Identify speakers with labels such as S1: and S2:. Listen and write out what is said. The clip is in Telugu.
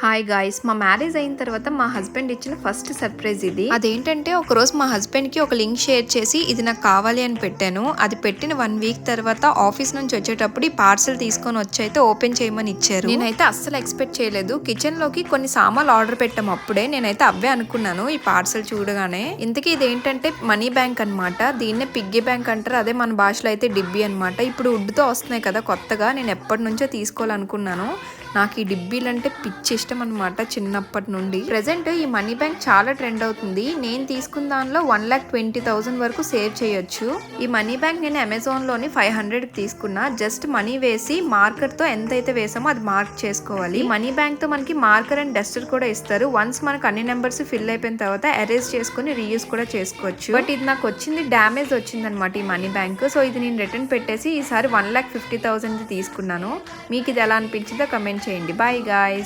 S1: హాయ్ గాయ్స్ మా మ్యారేజ్ అయిన తర్వాత మా హస్బెండ్ ఇచ్చిన ఫస్ట్ సర్ప్రైజ్ ఇది. అదేంటంటే ఒక రోజు మా హస్బెండ్కి ఒక లింక్ షేర్ చేసి ఇది నాకు కావాలి అని పెట్టాను. అది పెట్టిన వన్ వీక్ తర్వాత ఆఫీస్ నుంచి వచ్చేటప్పుడు ఈ పార్సల్ తీసుకొని వచ్చి అయితే ఓపెన్ చేయమని ఇచ్చారు. నేనైతే అస్సలు ఎక్స్పెక్ట్ చేయలేదు. కిచెన్లోకి కొన్ని సామాన్లు ఆర్డర్ పెట్టాం అప్పుడే. నేనైతే అవే అనుకున్నాను ఈ పార్సల్ చూడగానే. ఇంతకీ ఇది ఏంటంటే మనీ బ్యాంక్ అన్నమాట. దీన్నే పిగ్గీ బ్యాంక్ అంటారు. అదే మన భాషలో అయితే డిబ్బీ అన్నమాట. ఇప్పుడు wood తో వస్తున్నాయి కదా కొత్తగా. నేను ఎప్పటి నుంచో తీసుకోవాలనుకున్నాను. నాకు ఈ డిబ్బీలు అంటే పిచ్చి ఇష్టం అనమాట చిన్నప్పటి నుండి. ప్రెసెంట్ ఈ మనీ బ్యాంక్ చాలా ట్రెండ్ అవుతుంది. నేను తీసుకున్న దానిలో వన్ లాక్ ట్వంటీ థౌసండ్ వరకు సేవ్ చేయొచ్చు. ఈ మనీ బ్యాంక్ నేను అమెజాన్లోని ఫైవ్ హండ్రెడ్ తీసుకున్నా. జస్ట్ మనీ వేసి మార్కర్తో ఎంత అయితే వేసామో అది మార్క్ చేసుకోవాలి. ఈ మనీ బ్యాంక్తో మనకి మార్కర్ అండ్ డస్టర్ కూడా ఇస్తారు. వన్స్ మనకు అన్ని నెంబర్స్ ఫిల్ అయిపోయిన తర్వాత ఎరేజ్ చేసుకుని రీయూస్ కూడా చేసుకోవచ్చు. బట్ ఇది నాకు వచ్చింది డ్యామేజ్ వచ్చింది అనమాట ఈ మనీ బ్యాంక్ సో ఇది నేను రిటర్న్ పెట్టేసి ఈసారి వన్ లాక్ ఫిఫ్టీ థౌసండ్ తీసుకున్నాను. మీకు ఇది ఎలా అనిపించిందో కమెంట్ చేయండి. Bye guys